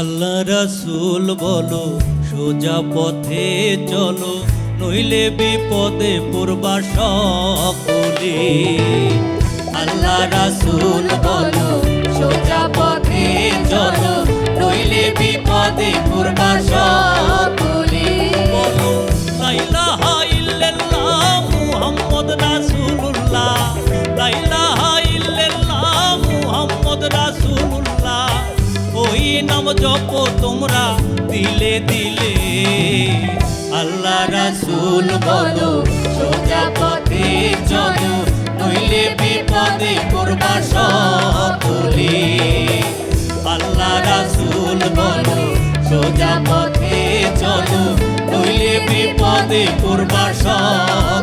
আল্লাহ রাসুল বলো, সোজা পথে চলো, নইলে বিপদে পূর্বা সকলে। আল্লাহ রাসুল বলো, সোজা পথে চলো, নইলে বিপদে পূর্বা জপ তোমরা দিলে দিলে। আল্লাহ রাসূল বলো, সোজা পথে চলো, নইলে বিপদে পড়বা সকলে আল্লাহ রাসূল বলো, সোজা পথে চলো, নইলে বিপদে পড়বা সকলে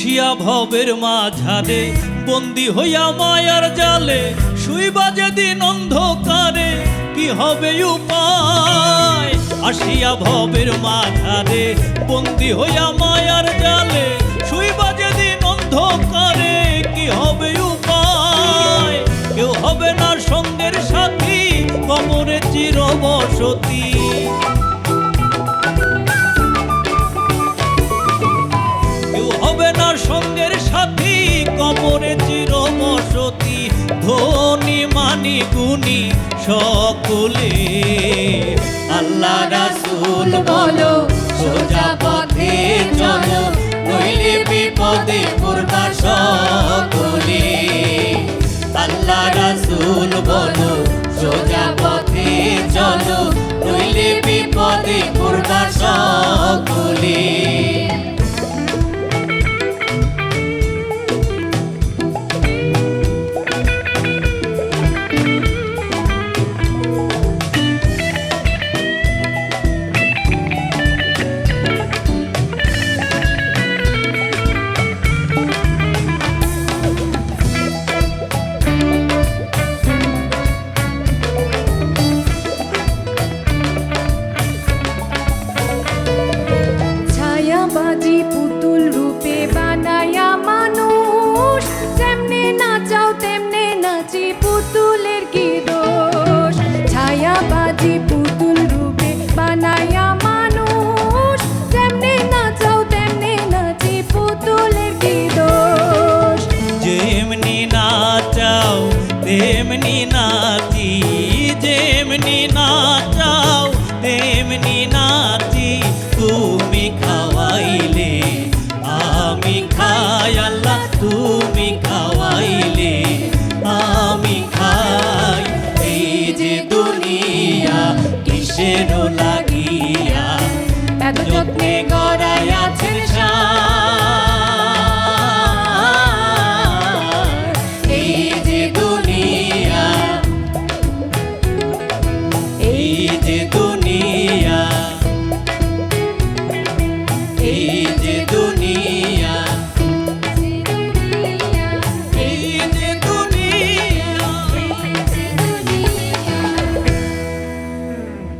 আসিয়া ভবের মাঝারে, বন্দি হইয়া মায়ার জালে, শুইবা যেদিন অন্ধকারে, কি হবে উপায়? আসিয়া ভবের মাঝারে, বন্দি হইয়া মায়ার জালে, শুইবা যেদিন অন্ধকারে, কি হবে উপায়? কেউ হবে না সঙ্গের সাথী কবরে চির ধনী গুনি সকলে। আল্লাহ রাসুল বলো